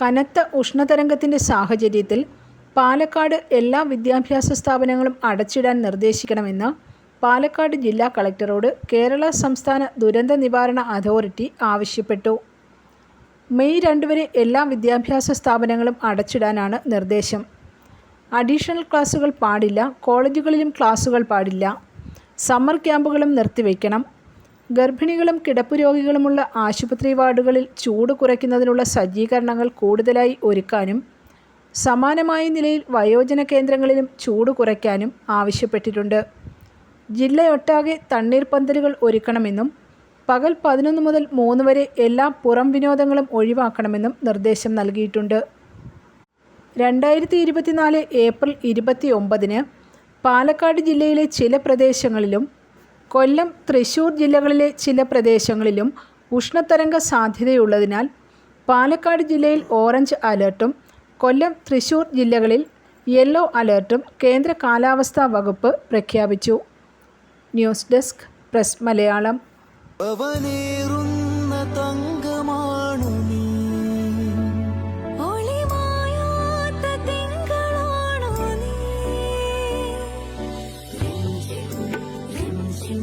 കനത്ത ഉഷ്ണതരംഗത്തിന്റെ സാഹചര്യത്തിൽ പാലക്കാട് എല്ലാ വിദ്യാഭ്യാസ സ്ഥാപനങ്ങളും അടച്ചിടാൻ നിർദ്ദേശിക്കണമെന്ന് പാലക്കാട് ജില്ലാ കളക്ടറോട് കേരള സംസ്ഥാന ദുരന്ത നിവാരണ അതോറിറ്റി ആവശ്യപ്പെട്ടു. മെയ് രണ്ട് വരെ എല്ലാ വിദ്യാഭ്യാസ സ്ഥാപനങ്ങളും അടച്ചിടാനാണ് നിർദ്ദേശം. അഡീഷണൽ ക്ലാസുകൾ പാടില്ല കോളേജുകളിലും ക്ലാസുകൾ പാടില്ല. സമ്മർ ക്യാമ്പുകളും നിർത്തിവെക്കണം ഗർഭിണികളും കിടപ്പുരോഗികളുമുള്ള ആശുപത്രി വാർഡുകളിൽ ചൂട് കുറയ്ക്കുന്നതിനുള്ള സജ്ജീകരണങ്ങൾ കൂടുതലായി ഒരുക്കാനും സമാനമായ നിലയിൽ വയോജന കേന്ദ്രങ്ങളിലും ചൂട് കുറയ്ക്കാനും ആവശ്യപ്പെട്ടിട്ടുണ്ട്. ജില്ലയൊട്ടാകെ തണ്ണീർ പന്തലുകൾ ഒരുക്കണമെന്നും പകൽ പതിനൊന്ന് മുതൽ മൂന്ന് വരെ എല്ലാ പുറം വിനോദങ്ങളും ഒഴിവാക്കണമെന്നും നിർദ്ദേശം നൽകിയിട്ടുണ്ട്. രണ്ടായിരത്തി ഇരുപത്തിനാല് ഏപ്രിൽ ഇരുപത്തി ഒമ്പതിന് പാലക്കാട് ജില്ലയിലെ ചില പ്രദേശങ്ങളിലും കൊല്ലം തൃശൂർ ജില്ലകളിലെ ചില പ്രദേശങ്ങളിലും ഉഷ്ണതരംഗ സാധ്യതയുള്ളതിനാൽ പാലക്കാട് ജില്ലയിൽ ഓറഞ്ച് അലേർട്ടും കൊല്ലം തൃശൂർ ജില്ലകളിൽ യെല്ലോ അലേർട്ടും കേന്ദ്ര കാലാവസ്ഥാ വകുപ്പ് പ്രഖ്യാപിച്ചു. News desk press Malayalam.